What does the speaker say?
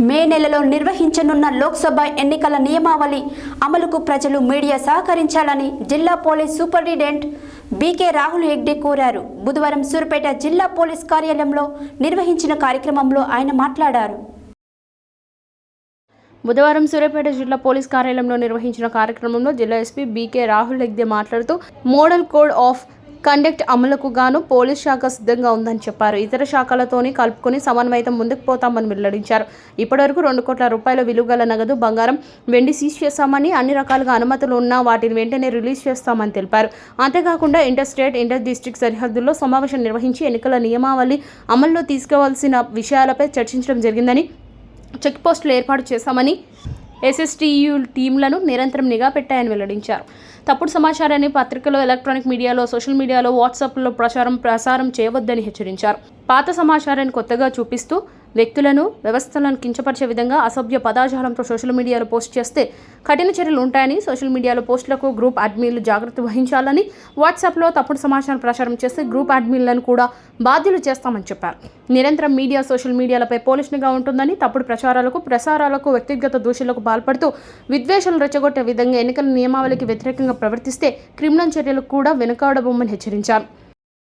మే నెలలో నిర్వహించనున్న లోక్సభ ఎన్నికల నియమావళి అమలుకు ప్రజలు మీడియా సహకరించాలని జిల్లా police superintendent BK Rahul Hegde కోరారు. బుధవారం సూర్పేట జిల్లా పోలీస్ కార్యాలయంలో నిర్వహించిన కార్యక్రమంలో ఆయన మాట్లాడారు. బుధవారం సూర్యాపేట జిల్లా పోలీస్ కార్యాలయంలో నిర్వహించిన కార్యక్రమంలో జిల్లా ఎస్పీ బీకే రాహుల్ హెగ్దే మాట్లాడుతూ మోడల్ కోడ్ ఆఫ్ కండక్ట్ అమలుకు గాను పోలీస్ శాఖ సిద్ధంగా ఉందని చెప్పారు. ఇతర శాఖలతోని కలుపుకొని సమన్వయతం ముందుకు పోతామని వెల్లడించారు. ఇప్పటివరకు రెండు కోట్ల రూపాయల విలువగల నగదు బంగారం వెండి సీజ్ చేస్తామని అన్ని రకాలుగా అనుమతులు ఉన్నా వాటిని వెంటనే రిలీజ్ చేస్తామని తెలిపారు. అంతేకాకుండా ఇంటర్ స్టేట్ ఇంటర్ డిస్టిక్ సరిహద్దుల్లో సమావేశం నిర్వహించి ఎన్నికల నియమావళి అమల్లో తీసుకోవాల్సిన విషయాలపై చర్చించడం జరిగిందని చెక్ పోస్టులు ఏర్పాటు చేశామని ఎస్ఎస్టీయూ టీంలను నిరంతరం నిఘా పెట్టాయని వెల్లడించారు. తప్పుడు సమాచారాన్ని పత్రికలో ఎలక్ట్రానిక్ మీడియాలో సోషల్ మీడియాలో వాట్సాప్లో ప్రచారం ప్రసారం చేయవద్దని హెచ్చరించారు. పాత సమాచారాన్ని కొత్తగా చూపిస్తూ వ్యక్తులను వ్యవస్థలను కించపరిచే విధంగా అసభ్య పదాజాలంతో సోషల్ మీడియాలో పోస్ట్ చేస్తే కఠిన చర్యలు ఉంటాయని సోషల్ మీడియాలో పోస్టులకు గ్రూప్ అడ్మిన్లు జాగ్రత్త వహించాలని వాట్సాప్లో తప్పుడు సమాచారం ప్రచారం చేస్తే గ్రూప్ అడ్మిన్లను కూడా బాధ్యులు చేస్తామని చెప్పారు. నిరంతరం మీడియా సోషల్ మీడియాలపై పోలీసునిగా ఉంటుందని తప్పుడు ప్రచారాలకు ప్రసారాలకు వ్యక్తిగత దూషణలకు పాల్పడుతూ విద్వేషాలు రెచ్చగొట్టే విధంగా ఎన్నికల నియమావళికి వ్యతిరేకంగా ప్రవర్తిస్తే క్రిమినల్ చర్యలకు కూడా వెనుకాడబొమ్మని హెచ్చరించారు.